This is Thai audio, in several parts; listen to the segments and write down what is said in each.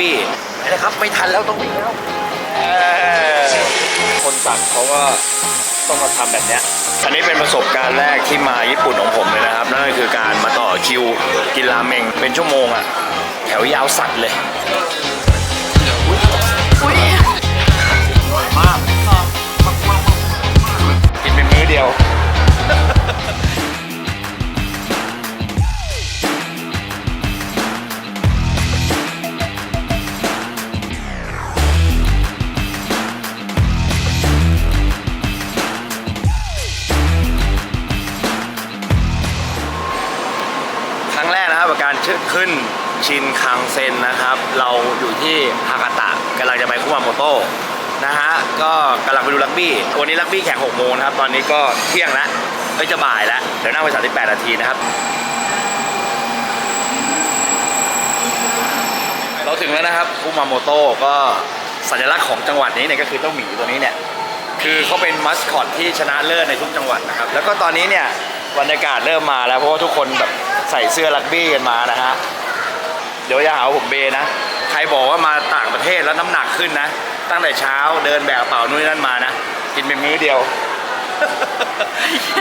บี้ไปนะครับไม่ทันแล้วต้องวิ่งแล้วเออคนสั่งเขาก็ต้องมาทำแบบเนี้ยอันนี้เป็นประสบการณ์แรกที่มาญี่ปุ่นของผมเลยนะครับ นั่นก็คือการมาต่อคิวกินราเมงเป็นชั่วโมงอะแถวยาวสัตว์เลยอุ้ยมากกินเป็นมื้อเดียว โตะนะฮะก็กำลังไปดูรักบี้ วันนี้รักบี้แข่ง6โมงนะครับ ตอนนี้ก็เที่ยงแล้วเอ้ยจะบ่ายแล้ว เดี๋ยวนั่งไป38นาทีนะครับ เราถึงแล้วนะครับคุมาโมโตะก็สัญลักษณ์ของจังหวัดนี้เนี่ยก็คือเจ้าหมีตัวนี้เนี่ย คือเขาเป็นมัสคอตที่ชนะเลิศในทุกจังหวัดนะครับ แล้วก็ตอนนี้เนี่ยบรรยากาศเริ่มมาแล้วเพราะว่าทุกคนแบบใส่เสื้อรักบี้กันมานะฮะ เดี๋ยวอย่าหาผมเบนะ ครบอกว่ามาต่างประเทศแล้วน้ำหนักขึ้นนะ ตั้งแต่เช้าเดินแบกกระเป๋านู่นนนั่นมานะ กินเป็นมื้อเดียว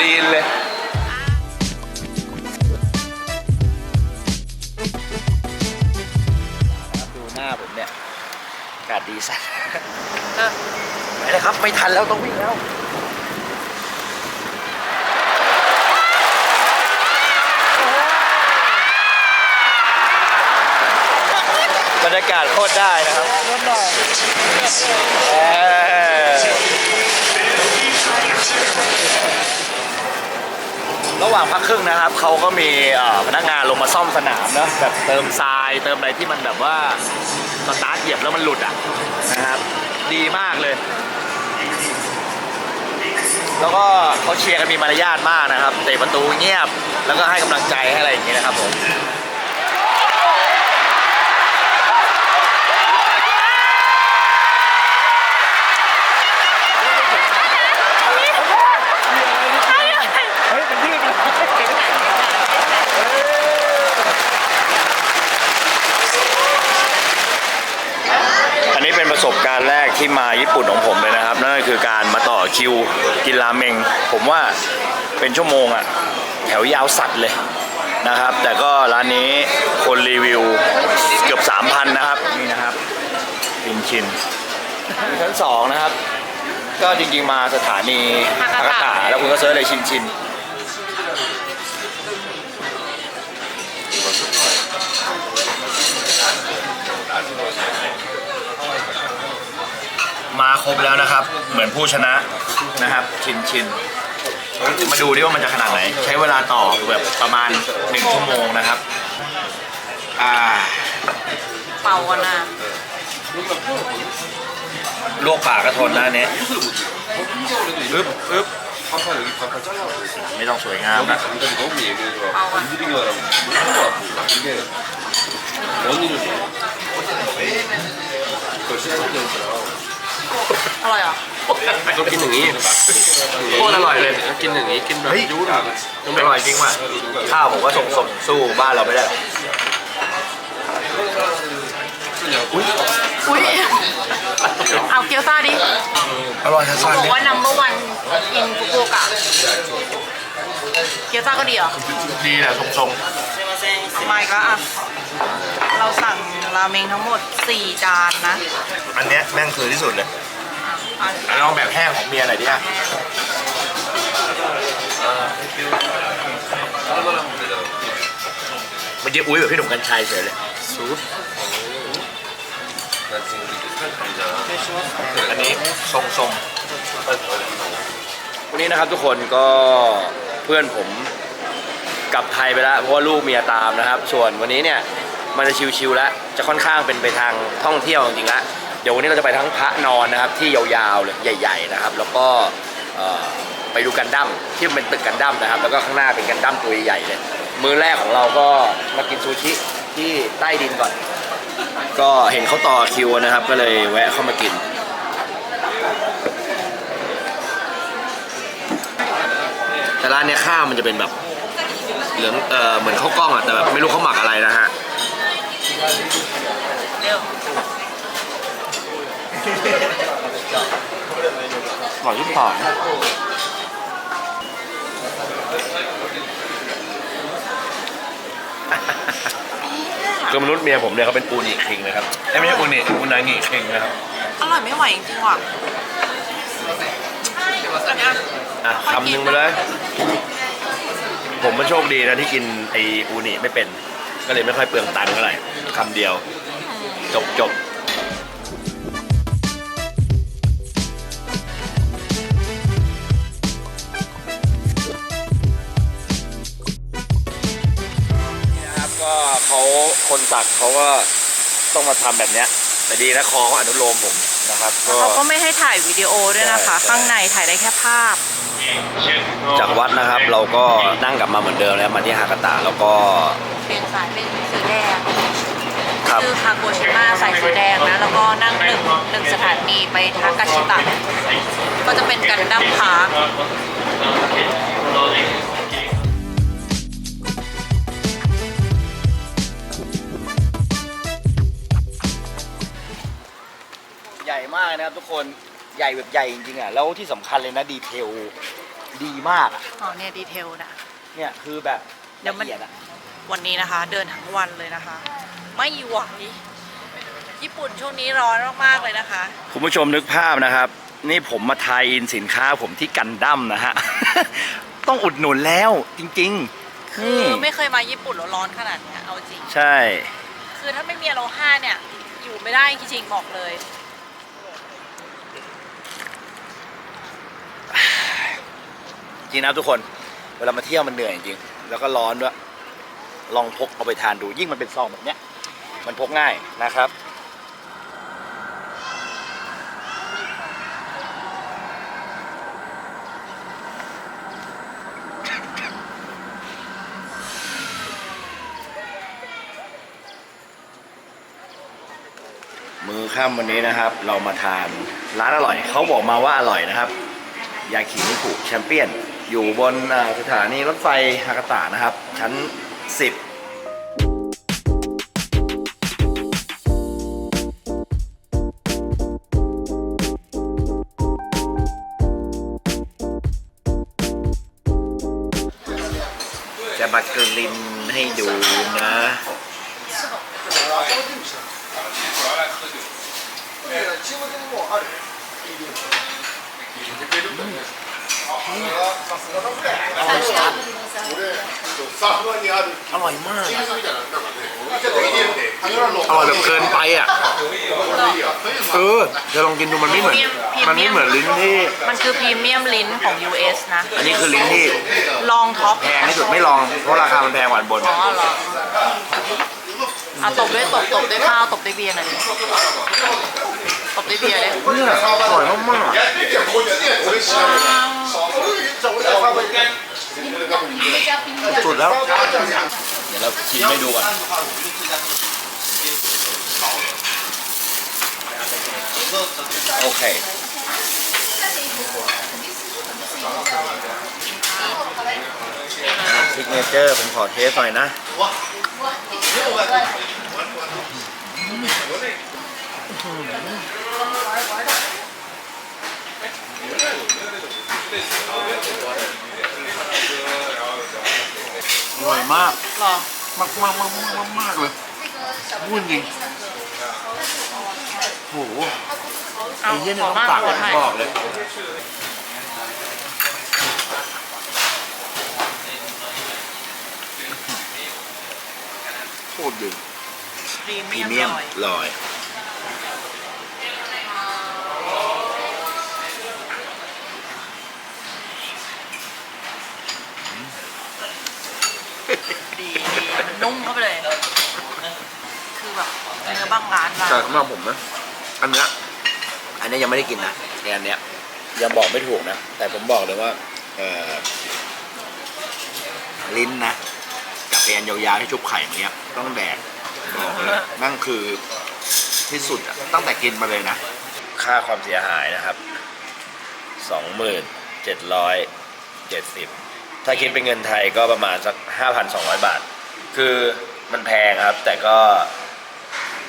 ลีนเลยดูหน้าผมเนี่ยอากาศดีสัสเออไปเลยครับ ไม่ทันแล้วต้องวิ่งแล้ว บ รรยากาศโคตรได้นะครับระหว่างพักครึ่งนะครับเขาก็มีพนักงานลงมาซ่อมสนามนะแบบเติมทรายเติมอะไรที่มันแบบว่าสตาร์ทเหยียบแล้วมันหลุดอะนะครับ ดีมากเลย แล้วก็เขาเชียร์กันมีมารยาทมากนะครับ เตะประตูเงียบ แล้วก็ให้กำลังใจให้อะไรอย่างนี้นะครับผม เฮ้ยมันยืดเลยอันนี้เป็นประสบการณ์แรก ที่มาญี่ปุ่นของผมเลยนะครับ นั่นก็คือการมาต่อคิวกินราเมง ผมว่าเป็นชั่วโมงอะแถวยาวสัตว์เลยนะครับ แต่ก็ร้านนี้คนรีวิวเกือบ 3,000 นะครับ นี่นะครับชินชินชั้นสองนะครับ ก็จริงๆมาสถานีฮากาตะแล้วคุณก็เซิร์ชเลยชินชิน มาครบแล้วนะครับ เหมือนผู้ชนะนะครับ ชินชินมาดูดิว่ามันจะขนาดไหน ใช้เวลาต่อแบบประมาณหนึ่งชั่วโมงนะครับ อ่า เป่ากันนะลวกปากกระทนนะอันเนี้ยอึ๊บอึ๊บไม่ต้องสวยงามนะ อร่อยอะอต้องกินอย่างนี้โคตรอร่อยเลยกินอย่างนี้กินแบบยุ่ยมันอร่อยจริงว่ะข้าวผมก็ส่งสมสู้บ้านเราไม่ได้หรอกอุ้ย เอาเกี๊ยวซ่าดิอร่อยทั้งเขาสั้นบอกว่า number one in ฟุกุโอกะเกี๊ยวซ่าก็ดีเหรอดีแหละทรงๆไม่ก็อะ ราเมงทั้งหมด 4 จานนะอันเนี้ยแม่งคือที่สุดเลยอันอ่ลองแบบแห้งของเมียหน่อยดิอะมันจะอุ้ยแบบพี่หนุ่มกัญชัยเฉยเลยซูปอันนี้ทรงทรงวันนี้นะครับทุกคนก็เพื่อนผมกลับไทยไปแล้วเพราะว่าลูกเมียตามนะครับ ส่วนวันนี้เนี่ย มันจะชิวๆแล้วจะค่อนข้างเป็นไปทางท่องเที่ยวจริงๆแล้วเดี๋ยววันนี้เราจะไปทั้งพระนอนนะครับที่ยาวๆเลยใหญ่ ๆนะครับ แล้วก็ไปดูกันดั้มที่มันเป็นตึกกันดั้มนะครับ แล้วก็ข้างหน้าเป็นกันดั้มตัวใหญ่เลยมื้อแรกของเราก็มากินซูชิที่ใต้ดินก่อน ก็เห็นเขาต่อคิวนะครับ ก็เลยแวะเข้ามากินแต่ร้านเนี้ยข้าวมันจะเป็นแบบเหลืองเออเหมือนข้าวกล้องอะแต่แบบไม่รู้เขาหมักอะไรนะฮะ เร็วอร่อยที่ผ่านคือมนุษย์เมียผมเนี่ยเขาเป็นอูนิคิงนะครับเอ้ยไม่ใช่อูนิอูนางิคิงนะครับ อร่อยไม่ไหวจริงๆว่ะอันเนี้ยอะคำหนึ่งไปเลย ผมมันโชคดีนะที่กินไออูนิไม่เป็น ก็เลยไม่ค่อยเปลืองตังค์เท่าไหร่คำเดียว จบจบนี่นะครับก็เขาคนสักเขาก็ต้องมาทำแบบเนี้ย แต่ดีนะคอเขาอนุโลมผมนะครับ ก็เขาก็ไม่ให้ถ่ายวิดีโอด้วยนะคะใช่ข้างในถ่ายได้แค่ภาพ จากวัดนะครับเราก็นั่งกลับมาเหมือนเดิมแล้วมาที่ฮากาตะแล้วก็เปลี่ยนสายเป็นสีแดงครับคือคาโกชิมะใส่สีแดงนะ แล้วก็นั่งหนึ่งหนึ่งสถานีไปทากาชิตะ ก็จะเป็นกันดั้มพาร์คากนะครับทุกคนใหญ่แบบใหญ่จริงๆอะแล้วที่สำคัญเลยนะดีเทลดีมากอะอ๋อเนี่ยดีเทลนะ เนี่ยคือแบบเดี๋ยวมัน ละอีดอะวันนี้นะคะ เดินทั้งวันเลยนะคะ ไม่ไหวญี่ปุ่นช่วงนี้ร้อนมากๆเลยนะคะ คุณผู้ชมนึกภาพนะครับ นี่ผมมาทายอินสินค้าผมที่กันดั้มนะฮะ ต้องอุดหนุนแล้วจริงๆคือนี่ไม่เคยมาญี่ปุ่นแล้วร้อนขนาดเนี้ยเอาจริง ใช่ คือถ้าไม่มีอโลฮาเนี่ย อยู่ไม่ได้จริงๆบอกเลย จริงนะทุกคน เวลามาเที่ยวมันเหนื่อยจริง แล้วก็ร้อนด้วย ลองพกเอาไปทานดู ยิ่งมันเป็นซองแบบเนี้ย มันพกง่ายนะครับ มือค่ำวันนี้นะครับ เรามาทานร้านอร่อย เขาบอกมาว่าอร่อยนะครับ ยากินิคุแชมเปี้ยน อยู่บนสถานีรถไฟฮากาตะนะครับ ชั้น 10จะมากลินให้ดูนะ อ ร่อยมาก อร่อยแบบเกินไปอะ เออจะลองกินดูมันไม่เหมือน มันไม่เหมือนลิ้นที่ มันคือพรีเมียมลิ้นของ US นะ อันนี้คือลิ้นที่ลองท็อปแพงที่สุดไม่ลอง เพราะราคามันแพงกว่าอันบน อ๋อเหรอเอาตบด้วยตบตบด้วยข้าวตบด้วยเบียร์หน่อยดิ ตบด้วยเบียร์เลยเนี่ยอร่อยมากๆสุดแล้วเดี๋ยวเราชิมให้ดูก่อนโอเคซิกเนเจอร์ผมขอเทสหน่อยนะ อร่อยมากหรอมากมากมากมากมากเลยพูดจริงโหเอาไอ้เหี้ยขเนี่ยอต้องมากตักขอถ่ายบอกเลยโคตรดีพรีพรีเมีเมียยมมอร่อยลอย ดีดีมันนุ่มเข้าไปเลย คือแบบเนื้อบางร้านเรา แต่สำหรับผมนะ อันเนี้ยอันเนี้ยยังไม่ได้กินนะไอ้อันเนี้ยยังบอกไม่ถูกนะ แต่ผมบอกเลยว่าเออลิ้นนะกับไอ้อันยาวๆที่ชุบไข่เมื่อกี้ต้องแดกบอกเลยนั่นคือที่สุดอะตั้งแต่กินมาเลยนะ ค่าความเสียหายนะครับสองหมื่นเจ็ดร้อยเจ็ดสิบถ้าคิดเป็นเงินไทยก็ประมาณสักห้าพันสองร้อยบาท คือมันแพงครับ แต่ก็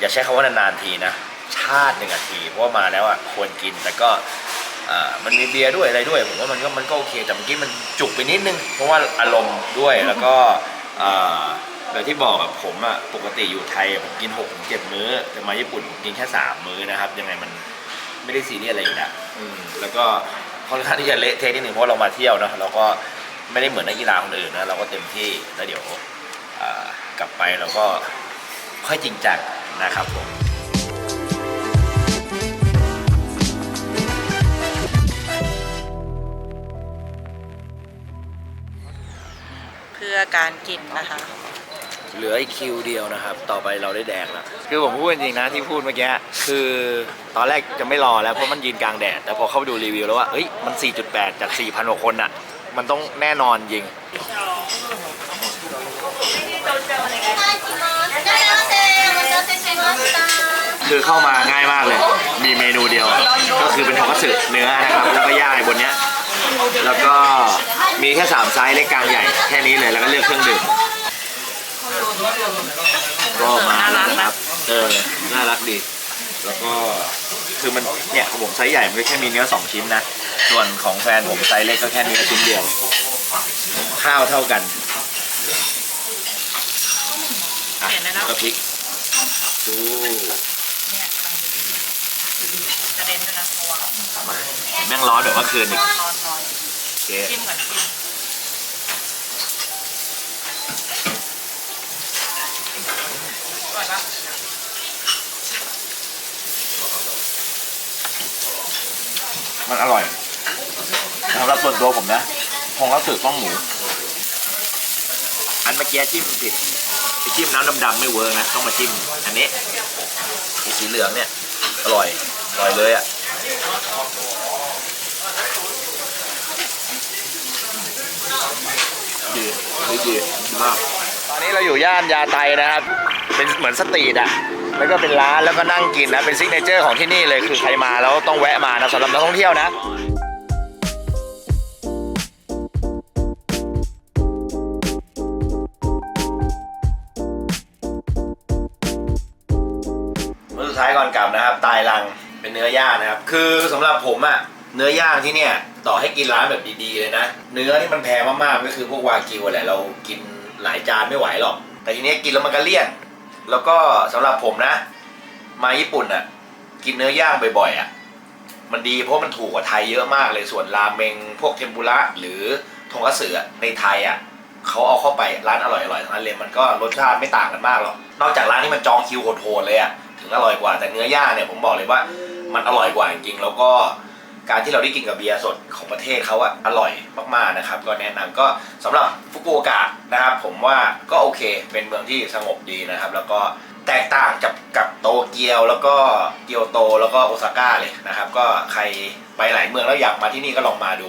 อย่าใช้คำว่านานๆทีนะ ชาติหนึ่งอาที เพราะว่ามาแล้วอะควรกินแต่ก็อ่ามันมีเบียร์ด้วยอะไรด้วยผมว่ามันก็มันก็โอเคแต่เมื่อกี้มันจุกไปนิดนึง เพราะว่าอารมณ์ด้วยแล้วก็อ่าแบบที่บอกอะผมอะปกติอยู่ไทยอะผมกิน6กถึงเจ็ดมื้อ แต่มาญี่ปุ่นผมกินแค่3มื้อนะครับยังไงมันไม่ได้ซีเรียสอะไรอยู่นะอืมแล้วก็ค่อนข้างที่จะเละเทะนิดนึงเพราะว่าเรามาเที่ยวเนอะเราก็ไม่ได้เหมือนนักกีฬาคนอื่นนะเราก็เต็มที่แล้วเดี๋ยวอ่ากลับไปเราก็ค่อยจริงจัง นะครับผมเพื่อการกินนะคะ เหลืออีกคิวเดียวนะครับ ต่อไปเราได้แดกแล้วคือผมพูดจริงๆนะที่พูดเมื่อกี้คือตอนแรกจะไม่รอแล้วเพราะมันยืนกลางแดด แต่พอเข้าไปดูรีวิวแล้วว่าเฮ้ยมัน 4.8 จาก 4,000กว่าคนอะ มันต้องแน่นอนจริง คือเข้ามาง่ายมากเลย มีเมนูเดียว ก็คือเป็นทอดสึเนื้อนะครับ แล้วก็ย่างบนเนี้ย แล้วก็มีแค่ 3 ไซส์เล็กกลางใหญ่แค่นี้เลย แล้วก็เลือกเครื่องดื่ม ก็มาแล้วนะครับ เออ น่ารักดี แล้วก็คือมันเนี่ยของผมไซส์ใหญ่ มันก็แค่มีเนื้อสองชิ้นนะ ส่วนของแฟนผมไซส์เล็กก็แค่เนื้อชิ้นเดียว ข้าวเท่ากันอะแล้วก็พริก ดูเนี่ยกระเด็นด้วยนะระวังมาแม่งร้อนแบบเมื่อคืนอีกร้อนร้อนโอเคจิ้มก่อนจิ้มอร่อยปะมันอร่อยสำหรับส่วนตัวผมนะคงรับสือต้องหมู อันเมื่อกี้จิ้มผิดไปจิ้มน้ำดำๆไม่เวิร์กนะต้องมาจิ้มอันนี้ไอ้สีเหลืองเนี่ยอร่อยอร่อยเลยอะดีดีดีมากตอนนี้เราอยู่ย่านยาไตนะครับ เป็นเหมือนสตรีทอะแล้วก็เป็นร้านแล้วก็นั่งกินนะเป็นซิกเนเจอร์ของที่นี่เลยคือใครมาแล้วต้องแวะมานะสำหรับนักท่องเที่ยวนะายรังเป็นเนื้อย่างนะครับ คือสำหรับผมอะเนื้อย่างที่เนี่ยต่อให้กินร้านแบบดีๆเลยนะ เนื้อที่มันแพงมากๆก็คือพวกวากิวแหละเรากินหลายจานไม่ไหวหรอก แต่ทีเนี้ยกินแล้วมันก็เลี่ยน แล้วก็สำหรับผมนะ มาญี่ปุ่นอะกินเนื้อย่างบ่อยๆอะมันดีเพราะมันถูกกว่าไทยเยอะมากเลยส่วนราเมงพวกเทมปุระหรือทงคัตสึอในไทยอะเขาเอาเข้าไปร้านอร่อยๆทั้งนั้นเลยมันก็รสชาติไม่ต่างกันมากหรอกนอกจากร้านที่มันจองคิวโหดๆเลยอะ ถึงอร่อยกว่าแต่เนื้อย่างเนี่ยผมบอกเลยว่ามันอร่อยกว่าจริงๆแล้วก็การที่เราได้กินกับเบียร์สดของประเทศเขาอะอร่อยมากๆนะครับ ก็แนะนำก็สำหรับฟุกุโอกะนะครับ ผมว่าก็โอเค เป็นเมืองที่สงบดีนะครับ แล้วก็แตกต่างจากกับโตเกียวแล้วก็เกียวโตแล้วก็โอซาก้าเลยนะครับ ก็ใครไปหลายเมืองแล้วอยากมาที่นี่ก็ลองมาดู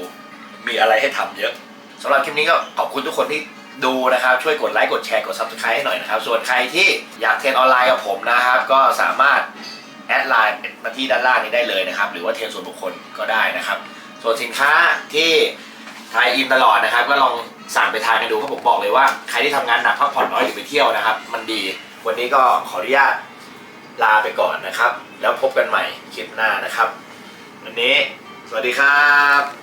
มีอะไรให้ทำเยอะสำหรับคลิปนี้ก็ขอบคุณทุกคนที่ ดูนะครับ ช่วยกดไลค์กดแชร์กด subscribe ให้หน่อยนะครับ ส่วนใครที่อยากเทรนออนไลน์กับผมนะครับ ก็สามารถแอดไลน์มาที่ด้านล่างนี้ได้เลยนะครับ หรือว่าเทรนส่วนบุคคลก็ได้นะครับ ส่วนสินค้าที่ทายอินตลอดนะครับ ก็ลองสั่งไปทานกันดูเพราะผมบอกเลยว่าใครที่ทำงานหนักพักผ่อนน้อยหรือไปเที่ยวนะครับ มันดีวันนี้ก็ขออนุญาตลาไปก่อนนะครับ แล้วพบกันใหม่คลิปหน้านะครับ วันนี้ สวัสดีครับ